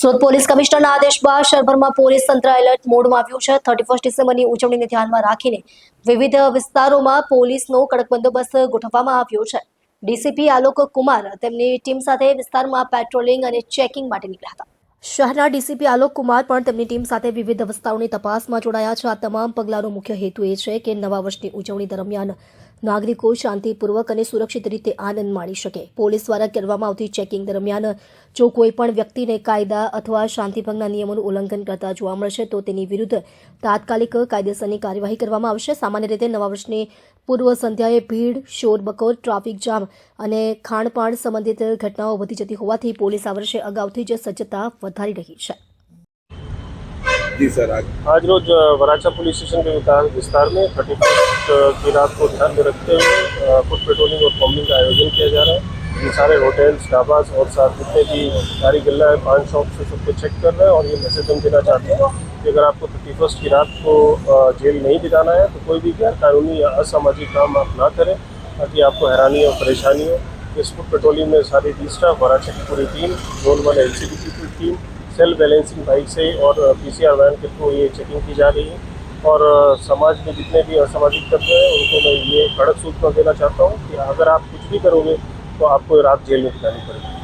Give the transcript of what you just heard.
Surat police કમિશનરના આદેશ બાદ શહેરભરમાં police તંત્ર એલર્ટ મોડમાં આવ્યું છે. થર્ટી ફર્સ્ટ ડિસેમ્બરની ઉજવણીને ધ્યાનમાં રાખીને વિવિધ વિસ્તારોમાં પોલીસનો કડક બંદોબસ્ત ગોઠવવામાં આવ્યો છે. ડીસીપી આલોક કુમાર તેમની ટીમ સાથે વિસ્તારમાં પેટ્રોલિંગ અને ચેકિંગ માટે નીકળ્યા હતા. શહેરના ડીસીપી આલોક કુમાર પણ તેમની ટીમ સાથે વિવિધ અવસ્થાઓની તપાસમાં જોડાયા છે. આ તમામ પગલાંનો મુખ્ય હેતુ એ છે કે નવા વર્ષની ઉજવણી દરમિયાન નાગરિકો શાંતિપૂર્વક અને સુરક્ષિત રીતે આનંદ માણી શકે. પોલીસ દ્વારા કરવામાં આવતી ચેકિંગ દરમિયાન જો કોઈ પણ વ્યક્તિને કાયદા અથવા શાંતિભંગના નિયમોનું ઉલ્લંઘન કરતા જોવા મળશે, તો તેની વિરુદ્ધ તાત્કાલિક કાયદેસરની કાર્યવાહી કરવામાં આવશે. સામાન્ય રીતે નવા વર્ષની પૂર્વ સંધ્યાએ ભીડ શોરબકોર ટ્રાફિક જામ અને ખાણપાણ સંબંધિત ઘટનાઓ વધી જતી હોવાથી પોલીસ આ વર્ષે અગાઉથી જ સજ્જતા વધારી રહી છે जी सर आज आज रोज अ, वराछा पुलिस स्टेशन के विता- विस्तार में थर्टी फर्स्ट की रात को ध्यान में रखते हुए अ, फुट पेट्रोलिंग और कॉम्बिंग का आयोजन किया जा रहा है ये सारे होटल्स ढाबास और साथ जितने भी गाड़ी गल्ला है पान शॉप से सबको चेक कर रहे हैं और ये मैसेज हम देना चाहते हैं कि अगर आपको थर्टी फर्स्ट की रात को अ, जेल नहीं बिताना है तो कोई भी गैरकानूनी या असामाजिक काम आप ना करें ताकि आपको हैरानी और परेशानी हो इस फुट पेट्रोलिंग में सारे डी स्टाफ वराछा की पूरी टीम जोन वन एल की पूरी टीम सेल्फ बैलेंसिंग बाइक से और पीसीआर वैन के थ्रू ये चेकिंग की जा रही है। और समाज में जितने भी असामाजिक तत्व हैं, उनको मैं ये कड़क सूचना देना चाहता हूँ कि अगर आप कुछ भी करोगे तो आपको रात जेल में बितानी पड़ेगी।